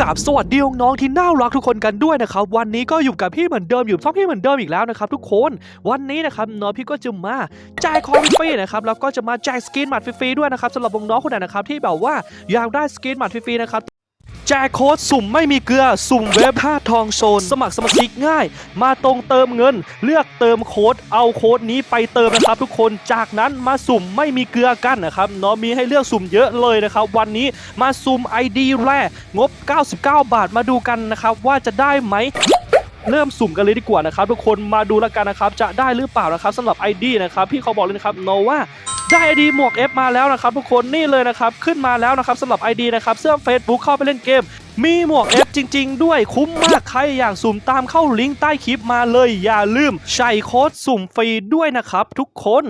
กาบสวัสดีน้องที่น่ารักทุกคนกันด้วยนะครับวันนี้ก็อยู่กับพี่เหมือนเดิมอยู่ช่องพี่เหมือนเดิมอีกแล้วนะครับทุกคนวันนี้นะครับน้องพี่ก็จะมาแจกของฟรีนะครับแล้วก็จะมาแจกสกินหมัดฟรีๆด้วยนะครับสำหรับน้องคนไหนนะครับที่แบบว่าอยากได้สกินหมัดฟรีๆนะครับ แจกโค้ดสุ่มไม่มีเกลือ สุ่มเว็บ5ทองโซน สมัครสมาชิกง่าย มาตรงเติมเงิน เลือกเติมโค้ดเอาโค้ดนี้ไปเติมนะครับ ทุกคนจากนั้นมาสุ่มไม่มีเกลือกันนะครับเนาะมีให้เลือกสุ่มเยอะเลยนะครับ วันนี้มาสุ่ม ID แรกงบ 99 บาทมาดูกันนะครับ ว่าจะได้ไหมเริ่มสุ่มกันเลยดีกว่านะครับ ทุกคนมาดูแล้วกันนะครับ จะได้หรือเปล่านะครับสำหรับ ID นะครับพี่เขาบอกเลยนะครับโนว่า ได้ ID หมวก F มาแล้วนะครับทุกคนนี่เลยนะครับขึ้นมาแล้วนะครับสำหรับ ID นะครับเสื้อ Facebook เข้าไปเล่นเกม มีหมวก F จริง ๆ ด้วยคุ้มมากใครอยากสุ่มตามเข้าลิงก์ใต้คลิปมาเลยอย่าลืมใช้โค้ดสุ่มฟรีด้วยนะครับทุกคน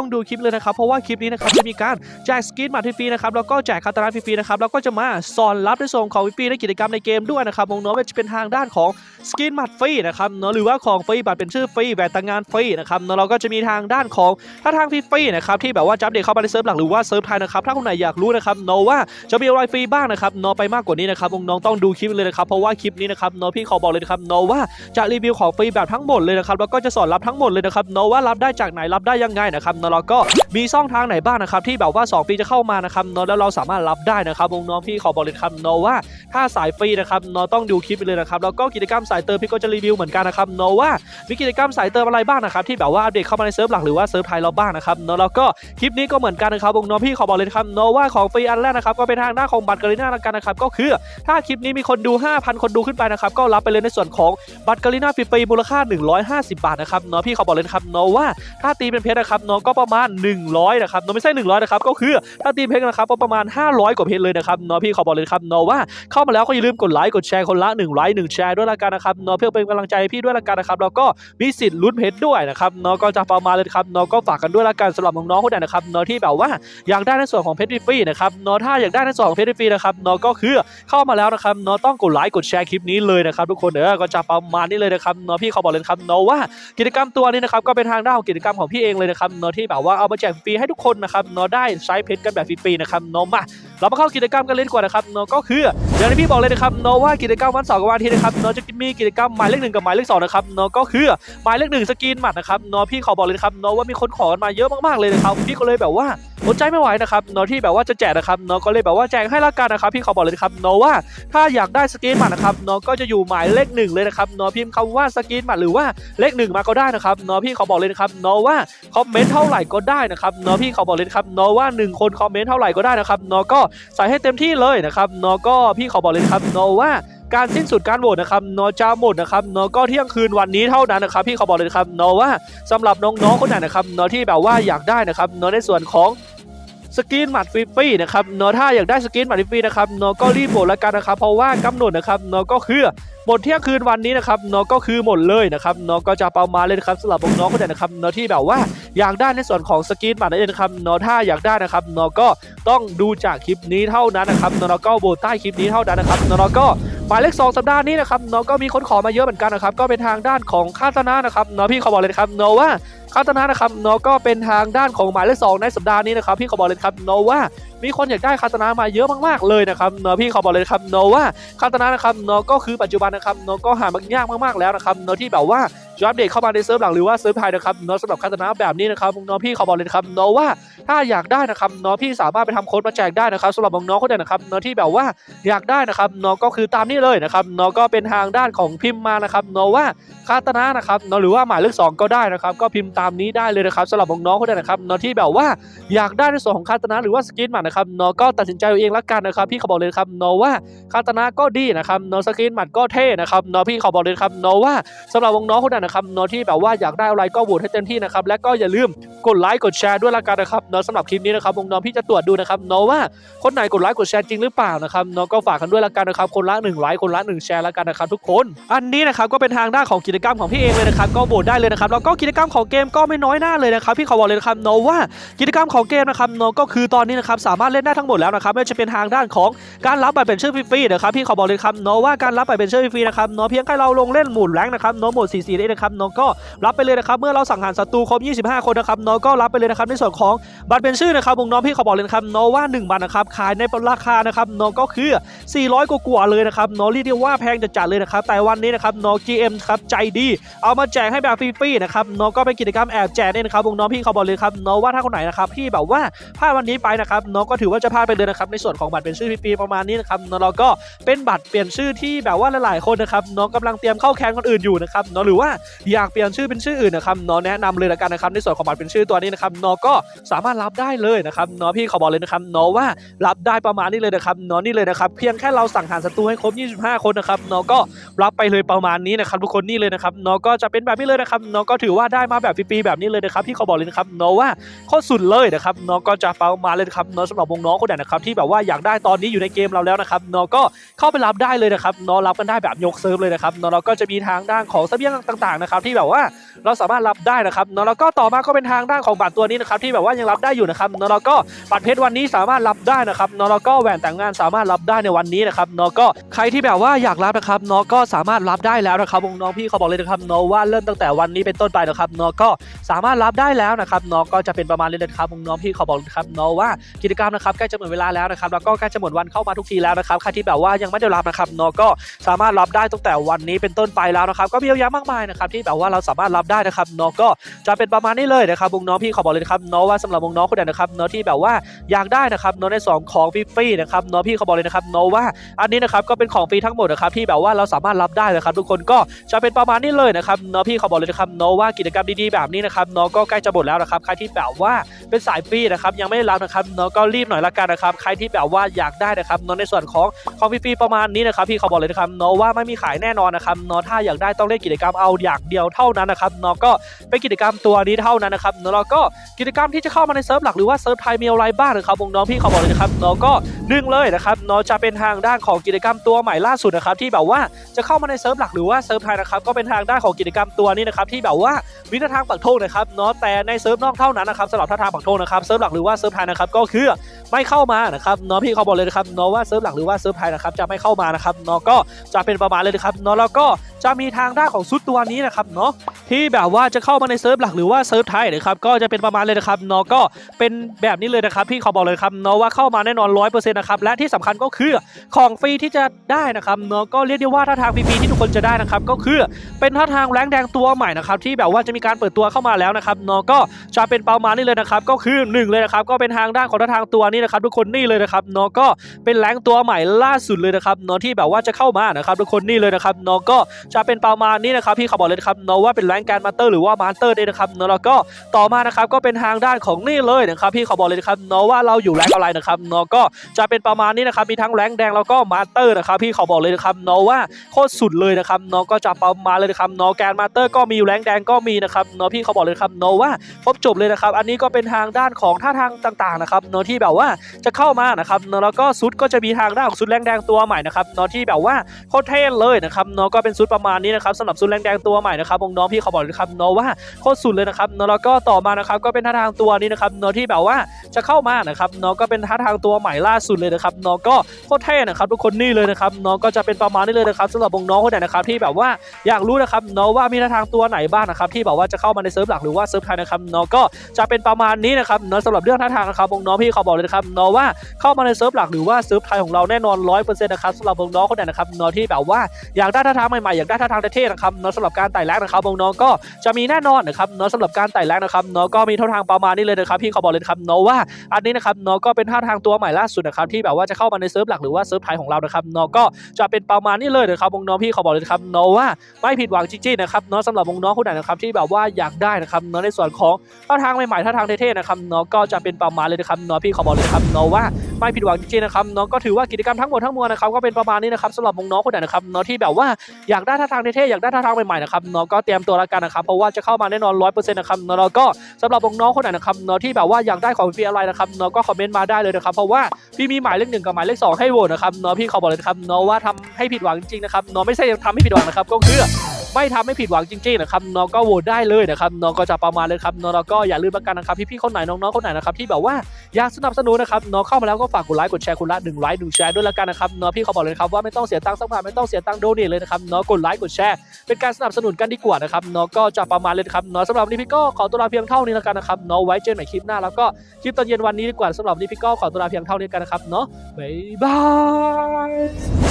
ต้องดูคลิปเลยนะครับเพราะว่าคลิปนี้นะครับจะมีการแจกสกินมาฟรีๆนะครับแล้วก็แจกคาตาราฟรีๆนะครับแล้วก็จะมาสอนรับในส่วนของฟรีๆในกิจกรรมในเกมด้วยนะครับน้องๆว่าจะเป็นทางด้านของสกินมัดฟรีนะครับเนาะหรือว่าของฟรีบัตรเป็นชื่อฟรีแหวนแต่งงานฟรีนะครับเนาะเราก็จะมีทางด้านของถ้าทางฟรีๆนะครับที่แบบว่าจับเด็กเข้ามาในเซิร์ฟหลักหรือว่าเซิร์ฟไทยนะครับถ้าคนไหนอยากรู้นะครับเนาะว่าจะมีอะไรฟรีบ้างนะครับเนาะไปมากกว่านี้นะครับน้องๆต้องดูคลิปเลยนะครับเพราะว่าคลิปนี้นะครับเนาะพี่ขอบอกเลยนะครับเนาะว่าจะรีวิวของฟรีแบบทั้งหมดเลยนะครับแล้วก็จะสอนรับทั้งหมดเลยนะครับเนาะว่ารับได้จากไหนรับได้ยังไงนะครับเนาะแล้วก็มีช่องทางไหนบ้างนะครับที่แบบว่า 2 ฟรีจะเข้ามานะครับเนาะแล้วเราสามารถรับได้นะครับวงน้องพี่ขอบอกเลยครับเนาะว่าถ้าสายฟรีนะครับเนาะต้องดูคลิปไปเลยนะครับแล้วก็กิจกรรมสายเติมพี่ก็จะรีวิวเหมือนกันนะครับเนาะว่ามีกิจกรรมสายเติมอะไรบ้างนะครับที่แบบว่าอัปเดตเข้ามาในเซิร์ฟหลักหรือว่าเซิร์ฟไทยเราบ้างนะครับเนาะแล้วก็คลิปนี้ก็เหมือนกันนะครับวงน้องพี่ขอบอกเลยครับเนาะว่าของฟรีอันแรกนะครับก็เป็นทางหน้าของบัตรกรีน่าละกันนะครับก็คือถ้าคลิปนี้มีคนดู 5,000 คนดูขึ้นไปนะครับก็รับไปเลยในส่วนของบัตรกรีน่าฟรีมูลค่า 150 บาทนะครับเนาะพี่ขอบอกเลยครับเนาะว่าถ้าตีเป็นเพชรนะครับนอก็ประมาณ 100นะครับน้องไม่ใช่100นะครับก็คือถ้าตีเพชรนะครับก็ประมาณ 500 กว่าเพชรเลยนะครับน้องพี่ขอบอกเลยครับน้องว่าเข้ามาแล้วก็อย่าลืมกดไลค์กดแชร์คนละ1ไลค์1แชร์ด้วยละกันนะครับน้องเพื่อเป็นกำลังใจพี่ด้วยละกันนะครับแล้วก็มีสิทธิ์ลุ้นเพชรด้วยนะครับน้องก็จะประมาณเลยครับน้องก็ฝากกันด้วยละกันสำหรับน้องๆคนไหนนะครับน้องที่แบบว่าอยากได้ในส่วนของเพชรฟรีนะครับน้องถ้าอยากได้ในส่วนของเพชรฟรีนะครับน้องก็คือเข้ามาแล้วนะครับน้องต้องกดไลค์กดแชร์คลิปนี้เลยนะครับทุกคนเออก็จะประมาณนี้เลยนะครับน้องพี่ขาบอกเลยครับน้องว่ากิจกรรมตัวนี้นะครับก็เป็นทางด้านของกิจกรรมของพี่เองเลยนะครับเนาะที่ที่บบว่าเอามาแจกฟรีให้ทุกคนนะครับเนาะได้ใช้เพชรกันแบบฟรีๆนะครับเนาะมาเรามาเข้ากิจกรรมกันเลยดีกว่านะครับเนาะก็คืออย่างที่พี่บอกเลยนะครับเนาะว่ากิจกรรมวันเสาร์กับวันอาทิตย์นะครับเนาะจะมีกิจกรรมหมายเลขหนึ่งกับหมายเลขสองนะครับเนาะก็คือหมายเลขหนึ่งสกินหมัดนะครับเนาะพี่ขอบอกเลยนะครับเนาะว่ามีคนขอกันมาเยอะมากๆเลยนะครับพี่ก็เลยแบบว่า อดใจไม่ไหวนะครับเนาะที่แบบว่าจะแจกนะครับเนาะก็เลยแบบว่าแจกให้ละกันนะครับพี่ขอบอกเลยนะครับเนาะว่าถ้าอยากได้สกินหมัดนะครับเนาะก็จะอยู่หมายเลขหนึ่งเลยนะครับเนาะพิมพ์คำว่าสกินหมัดหรือว่าเลขหนึ่งมาก็ได้นะครับเนาะพี่ขอบอกเลยนะครับเนาะว่าคอมเมนต์เท่าไหร่ก็ได้นะครับเนาะพี่ขอบอกเลยนะครับเนาะว่าหนึ่งคนคอมเมนต์เท่าไหร่ก็ได้นะครับเนาะก็ใส่ให้เต็มที่เลยนะครับเนาะก็พี่ขอบอกเลยนะครับเนาะว่าการสิ้นสุดการโหวตนะครับนาะจะหมดนะครับนาะก็เที่ยงคืนวันนี้เท่านั้นนะครับพี่ขอบอกเลยครับนาะว่าสำหรับน้องๆคนไหนนะครับนาะที่แบบว่าอยากได้นะครับนาะในส่วนของ สกินหมัดฟรีๆนะครับเนาะถ้าอยากได้สกินหมัดฟรีๆนะครับเนาะก็รีบโหวตแล้วกันนะครับเพราะว่ากำหนดนะครับเนาะก็คือหมดเที่ยงคืนวันนี้นะครับเนาะก็คือหมดเลยนะครับเนาะก็จะประมาณเลยนะครับสำหรับน้องๆคนไหนนะครับเนาะที่แบบว่าอยากได้ในส่วนของสกินหมัดนั่นเองนะครับเนาะถ้าอยากได้นะครับเนาะก็ต้องดูจากคลิปนี้เท่านั้นนะครับเนาะก็โหวตใต้คลิปนี้เท่านั้นนะครับเนาะก็ หมายเลขสองสัปดาห์นี้นะครับเนาะก็มีคนขอมาเยอะเหมือนกันนะครับก็เป็นทางด้านของคาตนานะครับเนาะพี่เขาบอกเลยนะครับเนาะว่าคาตนานะครับเนาะก็เป็นทางด้านของหมายเลขสองในสัปดาห์นี้นะครับพี่ขอบอกเลยครับเนาะว่ามีคนอยากได้คาตนามาเยอะมากๆเลยนะครับเนาะพี่ขอบอกเลยครับเนาะว่าคาตนานะครับเนาะก็คือปัจจุบันนะครับเนาะก็หามายากมากๆแล้วนะครับเนาะที่แบบว่า จะอัปเดตเข้ามาในเซิร์ฟหลังหรือว่าเซิร์ฟไทยนะครับเนาะสำหรับคาตนาแบบนี้นะครับน้องพี่ขอบอกเลยนะครับเนาะว่าถ้าอยากได้นะครับเนาะพี่สามารถไปทำโค้ดมาแจกได้นะครับสำหรับน้องคนไหนนะครับเนาะที่แบบว่าอยากได้นะครับเนาะก็คือตามนี้เลยนะครับเนาะก็เป็นทางด้านของพิมพ์มานะครับเนาะว่าคาตนานะครับเนาะหรือว่าหมายเลขสองก็ได้นะครับก็พิมพ์ตามนี้ได้เลยนะครับสำหรับน้องคนไหนนะครับเนาะที่แบบว่าอยากได้ในส่วนของคาตนาหรือว่าสกินหมัดนะครับเนาะก็ตัดสินใจเอาเองละกันนะครับพี่ขาบอกเลยครับเนาะว่าคาตนาก็ดีนะครับเนาะสกินหมัดก็เท่นะครับเนาะพี่ขาบอกเลยนะครับเนาะว่าสำหรับน้องคนไหนนะครับเนาะที่แบบว่าอยากได้อะไรก็โหวตให้เต็มที่นะครับและก็อย่าลืมกดไลค์กดแชร์ด้วยละกันนะครับเนาะสำหรับคลิปนี้นะครับวงน้องพี่จะตรวจดูนะครับเนาะว่าคนไหนกดไลค์กดแชร์จริงหรือเปล่านะครับเนาะก็ฝากกันด้วยละกันนะครับคนละหนึ่งไลค์คนละหนึ่งแชร์ละกันนะครับทุกคน อันนี้นะครับก็เป็นทางด้านของกิจกรรมของพี่เองเลยนะครับก็โหวตได้เลยนะครับแล้วก็กิจกรรมของเกมก็ไม่น้อยหน้าเลยนะครับพี่ขอบอกเลยนะครับเนาะว่ากิจกรรมของเกมนะครับเนาะก็คือตอนนี้นะครับสามารถเล่นได้ทั้งหมดแล้วนะครับไม่ว่าจะเป็นทางด้านของการรับบัตรเป็นชื่อฟรีๆนะครับพี่ขอบอกเลยครับเนาะว่าการรับบัตรเป็นชื่อฟรีๆนะครับเนาะเพียงแค่เราลงเล่นหมุนแรงนะครับเนาะหมด CC ได้นะนะครับน้องก็รับไปเลยนะครับเมื่อเราสังหารศัตรูครบ 25 คนนะครับน้องก็รับไปเลยนะครับในส่วนของบัตรเป็นชื่อนะครับวงน้องพี่เขาบอกเลยนะครับน้องว่า 1บัตรนะครับขายในราคานะครับน้องก็คือ 400 กว่าๆเลยนะครับน้องเรียกได้ว่าแพงจัดๆเลยนะครับแต่วันนี้นะครับน้อง GM ครับใจดี เอามาแจกให้แบบฟรีๆนะครับน้องก็เป็นกิจกรรมแอบแจกเนี่ยนะครับวงน้องพี่เขาบอกเลยครับน้องว่าถ้าคนไหนนะครับที่แบบว่าพลาดวันนี้ไปนะครับน้องก็ถือว่าจะพลาดไปเลยนะครับในส่วนของบัตรเป็นชื่อฟรีๆประมาณนี้นะครับน้องเราก็เป็นบัตรเปลี่ยนชื่อที่แบบว่าหลายๆคนนะครับน้องกำลังเตรียมเข้าแคนคนอื่นอยู่นะครับน้องหรือว่าอยากเปลี่ยนชื่อเป็นชื่ออื่นนะครับน้องแนะนำเลยละกันนะครับในส่วนของบัตรเป็นชื่อตัวนี้นะครับน้องก็สามารถรับได้เลยนะครับน้องพี่ขาบอกเลยนะครับน้องว่ารับได้ประมาณนี้เลยนะครับน้องนี่เลยนะครับเพียงแค่เราสั่งหารศัตรูให้ครบ 25 คนนะครับน้องก็รับไปเลยประมาณนี้นะครับทุกคนนี่เลยนะครับน้องก็จะเป็นแบบนี้เลยนะครับน้องก็ถือว่าได้มาแบบฟรีๆแบบนี้เลยนะครับพี่ขาบอกเลยนะครับน้องว่าโคตรสุดเลยนะครับน้องก็จะประมาณเลยนะครับน้องสำหรับวงน้องคนไหนนะครับที่แบบว่าอยากได้ตอนนี้อยู่ในเกมเราแล้วนะครับน้องก็เข้าไปรับได้เลยนะครับนอรับกันได้แบบยกเซิร์ฟเลยนะครับนอเราก็จะมีทางด้านของเสบียงต่างๆนะครับที่แบบว่าเราสามารถรับได้นะครับเน้องแล้วก็ต่อมาก็เป็นทางด้านของบัตรตัวนี้นะครับที่แบบว่ายังรับได้อยู่นะครับเน้องแล้วก็บัตรเพชรวันนี้สามารถรับได้นะครับเน้องแล้วก็แหวนแต่งงานสามารถรับได้ในวันนี้นะครับเน้องก็ใครที่แบบว่าอยากรับนะครับเน้องก็สามารถรับได้แล้วนะครับวงน้องพี่เขาบอกเลยนะครับเน้องว่าเริ่มตั้งแต่วันนี้เป็นต้นไปนะครับเน้องก็สามารถรับได้แล้วนะครับเน้องก็จะเป็นประมาณนี้เลยนะครับวงน้องพี่เขาบอกเลยนะครับเน้องว่ากิจกรรมนะครับใกล้จะหมดเวลาแล้วนะครับแล้วก็ใกล้จะหมดวันเข้ามาทุกทีแล้วนะครับใครที่แบบว่ายังไม่ได้รับนะครับน้องก็สามารถรับได้ตั้งแต่วันนี้เป็นต้นไปแล้วนะครับก็มีเยอะแยะมากมายนะครับที่แบบว่าเราสามารถรับได้นะครับน้องก็จะเป็นประมาณนี้เลยนะครับวงน้องพี่ขาบอกเลยนะครับน้องว่าสำหรับวงน้องคนไหนนะครับน้องที่แบบว่าอยากได้นะครับน้องในสองของฟรีๆนะครับน้องพี่ขาบอกเลยนะครับน้องว่าอันนี้นะครับก็เป็นของฟรีทั้งหมดนะครับที่แบบว่าเราสามารถรับได้นะครับ ทุกคนก็จะเป็นประมาณนี้เลยนะครับน้องพี่ขาบอกเลยนะครับน้องว่ากิจกรรมดีๆแบบนี้นะครับน้องก็ใกล้จะหมดแล้วนะครับใครที่แบบว่าเป็นสายฟรีนะครับยังไม่ได้รับนะครับน้องก็รีบหน่อยละกันนะครับใครที่แบบว่าอยากได้นะครับน้องในส่วนของ ของฟรีๆประมาณนี้นะครับพี่เขาบอกเลยนะครับน้องว่าไม่มีขายแน่นอนนะครับน้องถ้าอยากได้ต้องเล่นกิจกรรมเอาอย่างเดียวเท่านั้นนะครับน้องก็เป็นกิจกรรมตัวนี้เท่านั้นนะครับน้องแล้วก็กิจกรรมที่จะเข้ามาในเซิร์ฟหลักหรือว่าเซิร์ฟไทยมีอะไรบ้างนะครับวงน้องพี่เขาบอกเลยนะครับน้องก็ดึงเลยนะครับน้องจะเป็นทางด้านของกิจกรรมตัวใหม่ล่าสุดนะครับที่แบบว่าจะเข้ามาในเซิร์ฟหลักหรือว่าเซิร์ฟไทยนะครับก็เป็นทางด้านของกิจกรรมตัวนี้นะครับที่แบบว่าวินาทางปักธงนะครับเนาะแต่ในเซิร์ฟนอกเท่านั้นนะครับสำหรับท่าทางปักธงนะครับเซิร์ฟหลักหรือว่าเซิร์ฟไทยนะครับก็คือไม่เข้ามานะครับเนาะพี่เขาบอกเลยนะครับเนาะว่าเซิร์ฟหลักหรือว่าเซิร์ฟไทยนะครับจะไม่เข้ามานะครับเนาะก็จะเป็นประมาณเลยนะครับเนาะแล้วก็จะมีทางด้านของซุดตัวนี้นะครับเนาะ ที่แบบว่าจะเข้ามาในเซิร์ฟหลักหรือว่าเซิร์ฟไทยนะครับก็จะเป็นประมาณเลยนะครับเนาะก็เป็นแบบนี้เลยนะครับพี่เขาบอกเลยครับเนาะว่าเข้ามาแน่นอนร้อยเปอร์เซ็นต์นะครับและที่สำคัญก็คือของฟรีที่จะได้นะครับเนาะก็เรียกได้ว่าท่าทางฟรีๆที่ทุกคนจะได้นะครับก็คือเป็นท่าทางแรงแดงตัวใหม่นะครับที่แบบว่าจะมีการเปิดตัวเข้ามาแล้วนะครับเนาะก็จะเป็นประมาณนี้เลยนะครับก็คือหนึ่งเลยนะครับก็เป็นทางด้านของท่าทางตัวนี้นะครับทุกคนนี่เลยนะครับเนาะก็เป็นแรงตัวใหม่ล่าสุดเลยนะครับเนาะที่แบบว่าจะเข้ามานะครับทุกคนนี่เลยนะครับเนาะก็จะเป็นประมาณนี้นะครับพี่เขาบอกเลยครับเนาะว่าเป็นแรงแกนมาสเตอร์หรือว่ามาสเตอร์เนี่ยนะครับเนาะแล้วก็ต่อมานะครับก็เป็นทางด้านของนี่เลยนะครับพี่เขาบอกเลยนะครับเนาะว่าเราอยู่แรงอะไรนะครับเนาะก็จะเป็นประมาณนี้นะครับมีทั้งแรงแดงแล้วก็มาสเตอร์นะครับพี่เขาบอกเลยนะครับเนาะว่าโคตรสุดเลยนะครับเนาะก็จะประมาณเลยนะครับเนาะแกนมาสเตอร์ก็มีอยู่แรงแดงก็มีนะครับเนาะพี่เขาบอกเลยนะครับเนาะว่าครบจบเลยนะครับอันนี้ก็เป็นทางด้านของท่าทางต่างๆนะครับเนาะที่แบบว่าจะเข้ามานะครับเนาะแล้วก็ซุดก็จะมีทางด้านของซุดแรงแดงตัวใหม่นะครับเนาะที่แบบว่าโคตรเท่เลยนะครับเนาะก็เป็นซุดประมาณนี้นะครับสำหรับซุดแรงแดงตัวใหม่นะครับวงน้องพี่เขาบอกเลยนะครับเนาะว่าโคตรสุดเลยนะครับเนาะแล้วก็ต่อมานะครับก็เป็นท่าทางตัวนี้นะครับเนาะที่แบบว่าจะเข้ามานะครับเนาะก็เป็นท่าทางตัวใหม่ล่าสุดเลยนะครับเนาะก็โคตรเท่นะครับทุกคนนี่เลยนะครับเนาะก็จะเป็นประมาณนี้เลยนะครับสำหรับวงน้องคนไหนนะครับที่แบบว่าอยากรู้นะครับเนาะว่ามีท่าทางตัวไหนบ้างนะครับที่แบบว่าจะเข้ามาในเซิร์ฟหลักหรือว่าเซิร์ฟไทยนะครับเนาะก็จะเป็นประมาณนี้นะครับเนาะสำหรับเรื่องท่าทางนะครับวงน้องพี่เขาบอกเลยนะครับเนาะว่าเข้ามาในเซิร์ฟหลักหรือว่าเซิร์ฟไทยของเราแน่นอนร้อยเปอร์เซ็นต์นะครับสำหรับวงน้องคนไหนนะครับเนาะที่แบบว่าอยากได้ท่าทางใหม่ๆอยากได้ท่าทางเท่ๆนะครับเนาะสำหรับการไต่แรงนะครับวงน้องก็จะมีแน่นอนนะครับเนาะสำหรับการไต่แรงนะครับเนาะก็มีท่าทางประมาณนี้เลยนะครับพี่เขาบอกเลยครับเนาะว่าอันนี้นะครับเนาะก็เป็นท่าทางตัวใหม่ล่าสุดนะครับที่แบบว่าจะเข้ามาในเซิร์ฟหลักหรือว่าเซิร์ฟไทยของเรานะครับเนาะก็จะเป็นประมาณนี้เลยนะครับวงน้องพี่เขาบอกเลยครับเนาะว่าไม่ผิดหวังจริงๆนะครับเนาะสำหรับวงน้องคนไหนนะครับที่แบบว่าอยากได้นะครับเนาะในส่วนของท่าทางใหม่ๆท่าทางเท่ๆนะครับเนาะก็จะเป็นประมาณเลยนะครับเนาะพี่เขาบอกเลยครับเนาะว่า ไม่ผิดหวังจริงๆนะครับเนาะก็ถือว่ากิจกรรมทั้งหมดทั้งมวลนะครับก็เป็นประมาณนี้นะครับสำหรับวงน้องคนไหนนะครับเนาะที่แบบว่าอยากได้ท่าทางเท่ๆอยากได้ท่าทางใหม่ๆนะครับเนาะก็เตรียมตัวแล้วกันนะครับเพราะว่าจะเข้ามาแน่นอนร้อยเปอร์เซ็นต์นะครับนาะแล้วก็สำหรับน้องคนไหนนะครับเนาะที่แบบว่าอยากได้ของฟรีอะไรนะครับเนาะก็คอมเมนต์มาได้เลยนะครับเพราะว่าพี่มีหมายเลขหนึ่งกับหมายเลขสองให้โหวตนะครับเนาะพี่เขาบอกเลยนะครับเนาะว่าทำให้ผิดหวังจริงๆนะครับเนาะไม่ใช่ทำให้ผิดหวังนะครับก็คือ ไม่ทำให้ผิดหวังจริงๆนะครับน้องก็โหวตได้เลยนะครับน้องก็จะประมาณเลยครับน้องก็อย่าลืมประกันนะครับพี่ๆคนไหนน้องๆคนไหนนะครับที่แบบว่าอยากสนับสนุนนะครับน้องเข้ามาแล้วก็ฝากกดไลค์กดแชร์คนละหนึ่งไลค์หนึ่งแชร์ด้วยละกันนะครับน้องพี่เขาบอกเลยครับว่าไม่ต้องเสียตังค์สักบาทไม่ต้องเสียตังค์โดเนทเลยนะครับน้องกดไลค์กดแชร์เป็นการสนับสนุนกันดีกว่านะครับน้องก็จะประมาณเลยครับน้องสำหรับนี้พี่ก็ขอตัวลาเพียงเท่านี้ล้วกันนะครับน้องไว้เจอกันใหม่คลิปหน้าแล้วก็คลิปตอนเย็นวันนี้ดีกว่าสำหรับนี้พี่ก็ขอตัวลาเพียงเท่านี้กันนะครับเนาะบ๊ายบาย